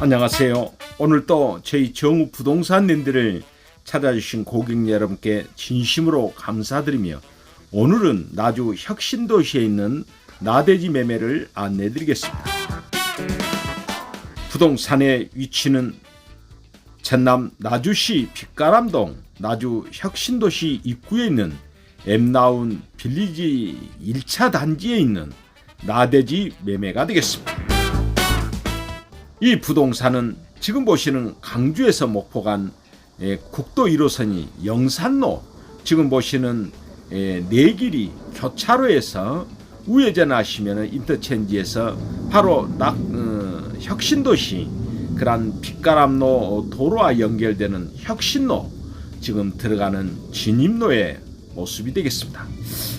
안녕하세요. 오늘 또 저희 정우 부동산님들을 찾아주신 고객 여러분께 진심으로 감사드리며 오늘은 나주 혁신도시에 있는 나대지 매매를 안내드리겠습니다. 부동산의 위치는 전남 나주시 빛가람동 나주 혁신도시 입구에 있는 엠나운 빌리지 1차 단지에 있는 나대지 매매가 되겠습니다. 이 부동산은 지금 보시는 강주에서 목포 간 예, 국도 1호선이 영산로 지금 보시는 예, 내길이 교차로에서 우회전하시면 인터체인지에서 바로 낙, 어, 혁신도시 그란 빛가람로 도로와 연결되는 혁신로 지금 들어가는 진입로의 모습이 되겠습니다.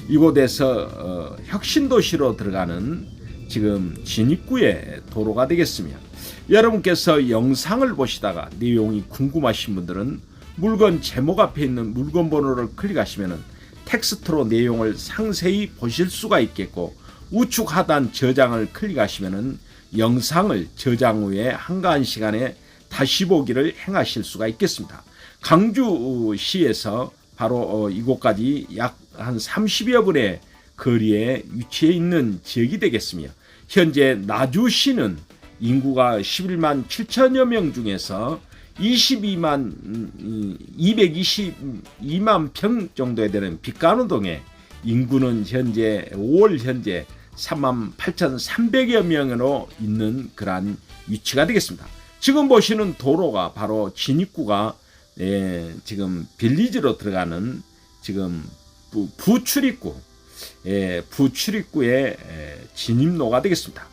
이곳에서 어, 혁신도시로 들어가는 지금 진입구의 도로가 되겠으며 여러분께서 영상을 보시다가 내용이 궁금하신 분들은 물건 제목 앞에 있는 물건 번호를 클릭하시면 텍스트로 내용을 상세히 보실 수가 있겠고 우측 하단 저장을 클릭하시면 영상을 저장 후에 한가한 시간에 다시 보기를 행하실 수가 있겠습니다. 강주시에서 바로 어, 이곳까지 약 한 30여 분의 거리에 위치해 있는 지역이 되겠으며 현재 나주시는 인구가 11만 7천여 명 중에서 22만 222만 평 정도에 되는 빛간호동에 인구는 현재 5월 현재 3만 8,300여 명으로 있는 그러한 위치가 되겠습니다. 지금 보시는 도로가 바로 진입구가 예, 지금 빌리지로 들어가는 지금 부, 부출입구 예, 부출입구의 예, 진입로가 되겠습니다.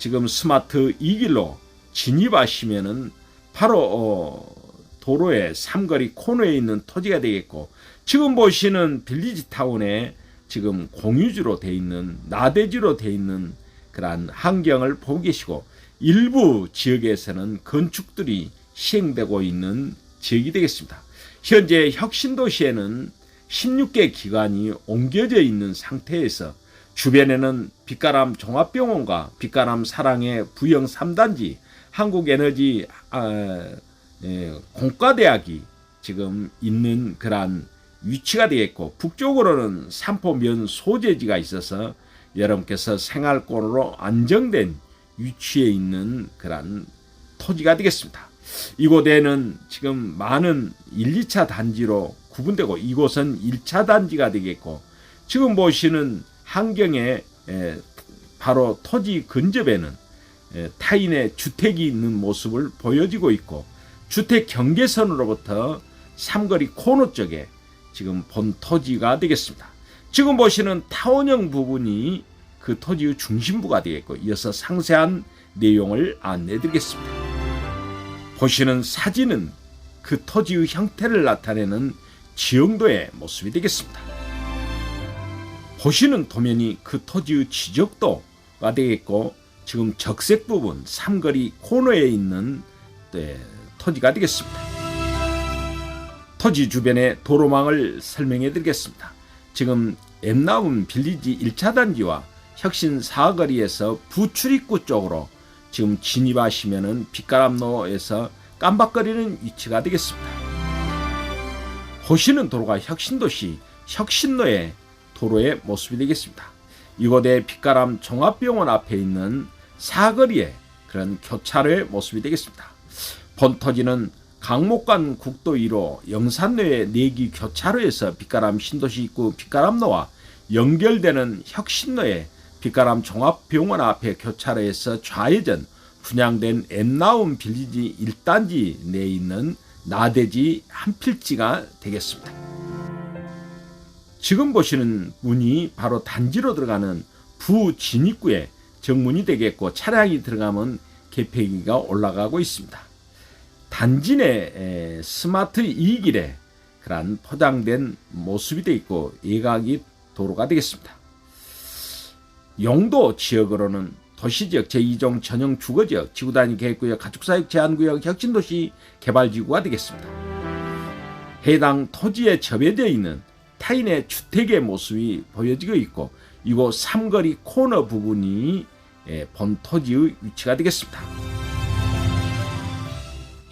지금 스마트 2길로 진입하시면은 바로 어, 도로의 삼거리 코너에 있는 토지가 되겠고 지금 보시는 빌리지 타운에 지금 공유지로 돼 있는 나대지로 돼 있는 그러한 환경을 보고 계시고 일부 지역에서는 건축들이 시행되고 있는 지역이 되겠습니다. 현재 혁신도시에는 16개 기관이 옮겨져 있는 상태에서 주변에는 빛가람 종합병원과 빛가람 사랑의 부영 3단지 한국에너지 아, 예, 공과대학이 지금 있는 그러한 위치가 되겠고 북쪽으로는 삼포면 소재지가 있어서 여러분께서 생활권으로 안정된 위치에 있는 그러한 토지가 되겠습니다. 이곳에는 지금 많은 1, 2차 단지로 구분되고 이곳은 1차 단지가 되겠고 지금 보시는 환경에 바로 토지 근접에는 타인의 주택이 있는 모습을 보여지고 있고 주택 경계선으로부터 삼거리 코너 쪽에 지금 본 토지가 되겠습니다. 지금 보시는 타원형 부분이 그 토지의 중심부가 되겠고 이어서 상세한 내용을 안내 드리겠습니다. 보시는 사진은 그 토지의 형태를 나타내는 지형도의 모습이 되겠습니다. 보시는 도면이 그 토지의 지적도가 되겠고 지금 적색 부분 삼거리 코너에 있는 네, 토지가 되겠습니다. 토지 주변의 도로망을 설명해 드리겠습니다. 지금 엠나운 빌리지 1차 단지와 혁신 사거리에서 부출입구 쪽으로 지금 진입하시면은 빛가람로에서 깜박거리는 위치가 되겠습니다. 보시는 도로가 혁신도시 혁신로의 도로의 모습이 되겠습니다. 이곳에 빛가람 종합병원 앞에 있는 사거리의 그런 교차로의 모습이 되겠습니다. 본토지는 강목간 국도 1호 영산로의 내기 교차로에서 빛가람 신도시 입구 빛가람로와 연결되는 혁신로의 빛가람 종합병원 앞에 교차로에서 좌회전 분양된 엠나운 빌리지 1단지 내에 있는 나대지 한 필지가 되겠습니다. 지금 보시는 문이 바로 단지로 들어가는 부진입구에 정문이 되겠고 차량이 들어가면 개폐기가 올라가고 있습니다. 단지 내 스마트 2길에 그런 포장된 모습이 되어 있고 예각이 도로가 되겠습니다. 용도 지역으로는 도시지역 제2종 전용 주거지역, 지구단위 계획구역, 가축사육 제한구역, 혁신도시 개발지구가 되겠습니다. 해당 토지에 접해져 있는 타인의 주택의 모습이 보여지고 있고 이곳 삼거리 코너 부분이 본 토지의 위치가 되겠습니다.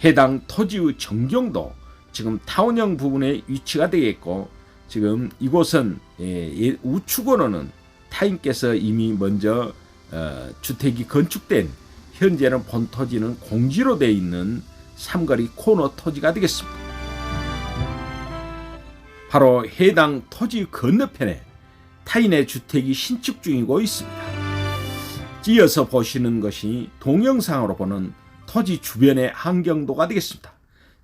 해당 토지의 전경도 지금 타운형 부분에 위치가 되겠고 지금 이곳은 예, 예, 우측으로는 타인께서 이미 먼저 어, 주택이 건축된 현재는 본 토지는 공지로 되어 있는 삼거리 코너 토지가 되겠습니다. 바로 해당 토지 건너편에 타인의 주택이 신축 중이고 있습니다. 찌어서 보시는 것이 동영상으로 보는 토지 주변의 환경도가 되겠습니다.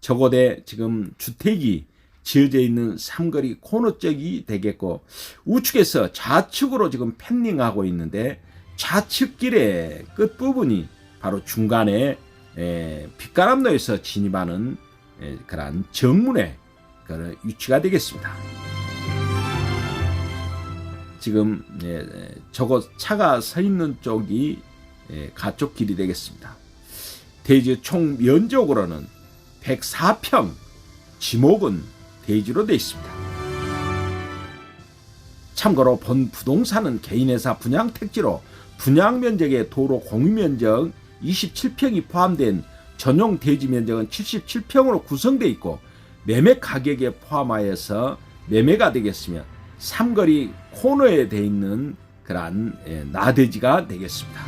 저곳에 지금 주택이 지어져 있는 삼거리 코너 쪽이 되겠고 우측에서 좌측으로 지금 팬닝하고 있는데 좌측 길의 끝 부분이 바로 중간에 에, 빛가람로에서 진입하는 에, 그런 정문의 위치가 되겠습니다. 지금 예, 예, 저곳 차가 서 있는 쪽이 예, 가쪽 길이 되겠습니다. 대지 총 면적으로는 104평, 지목은 대지로 되어 있습니다. 참고로 본 부동산은 개인회사 분양 택지로 분양 면적의 도로 공유 면적 27평이 포함된 전용 대지 면적은 77평으로 구성되어 있고 매매 가격에 포함하여서 매매가 되겠으며 삼거리 코너에 돼 있는 그러한 예, 나대지가 되겠습니다.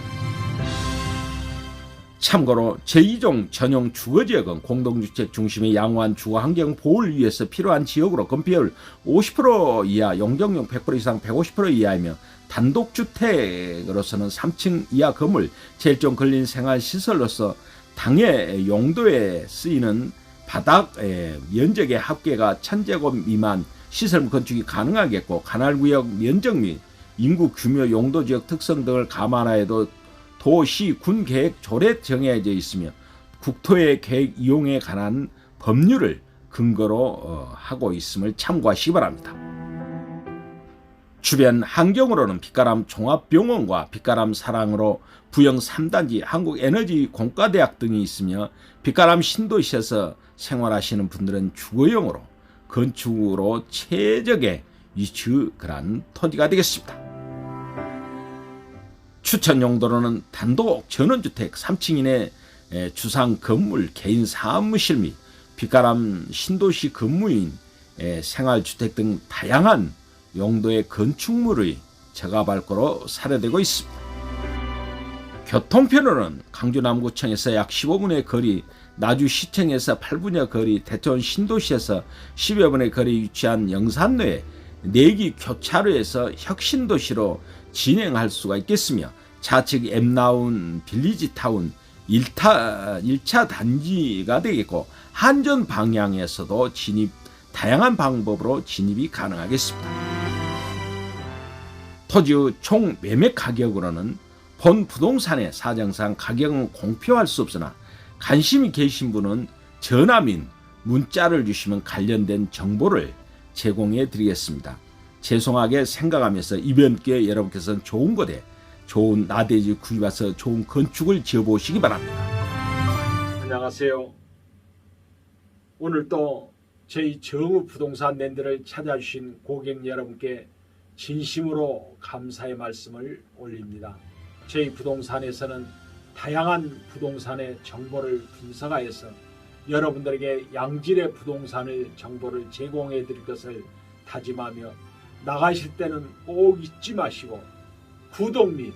참고로 제2종 전용 주거지역은 공동주택 중심의 양호한 주거 환경 보호를 위해서 필요한 지역으로 건폐율 50% 이하, 용적률 100% 이상 150% 이하이며 단독주택으로서는 3층 이하 건물, 제일종 걸린 생활시설로서 당의 용도에 쓰이는 바닥 에, 면적의 합계가 1000제곱 미만 시설 건축이 가능하겠고 간할구역 면적 및 인구 규모 용도 지역 특성 등을 감안하여도 도시 군 계획 조례 정해져 있으며 국토의 계획 이용에 관한 법률을 근거로 어, 하고 있음을 참고하시기 바랍니다. 주변 환경으로는 빛가람 종합병원과 빛가람 사랑으로 부영 3단지 한국에너지 공과대학 등이 있으며 빛가람 신도시에서 생활하시는 분들은 주거용으로 건축으로 최적의 위치 그란 토지가 되겠습니다. 추천 용도로는 단독 전원주택 3층 이내 주상 건물 개인 사무실 및 빛가람 신도시 근무인 생활주택 등 다양한 용도의 건축물의 제가발거로 사례되고 있습니다. 교통편으로는 강주 남구청에서 약 15분의 거리, 나주시청에서 8분여 거리, 대천 신도시에서 10여 분의 거리 위치한 영산로에 내기 교차로에서 혁신도시로 진행할 수가 있겠으며 좌측 엠나운 빌리지타운 1타, 1차 단지가 되겠고 한전 방향에서도 진입 다양한 방법으로 진입이 가능하겠습니다. 토지 총 매매 가격으로는 본 부동산의 사정상 가격은 공표할 수 없으나 관심이 계신 분은 전화 및 문자를 주시면 관련된 정보를 제공해 드리겠습니다. 죄송하게 생각하면서 이번 기회에 여러분께서는 좋은 곳에 좋은 나대지 구입해서 좋은 건축을 지어보시기 바랍니다. 안녕하세요. 오늘 또 저희 정우 부동산 랜드를 찾아주신 고객 여러분께 진심으로 감사의 말씀을 올립니다. 저희 부동산에서는 다양한 부동산의 정보를 분석하여서 여러분들에게 양질의 부동산의 정보를 제공해 드릴 것을 다짐하며 나가실 때는 꼭 잊지 마시고 구독 및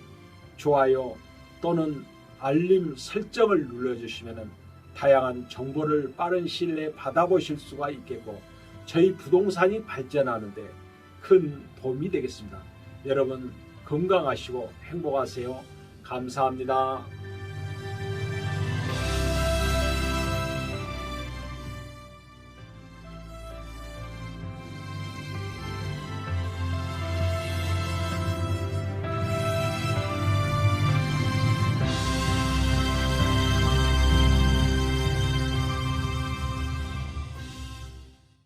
좋아요 또는 알림 설정을 눌러주시면 다양한 정보를 빠른 시일 내에 받아보실 수가 있겠고 저희 부동산이 발전하는데 큰 도움이 되겠습니다. 여러분 건강하시고 행복하세요. 감사합니다.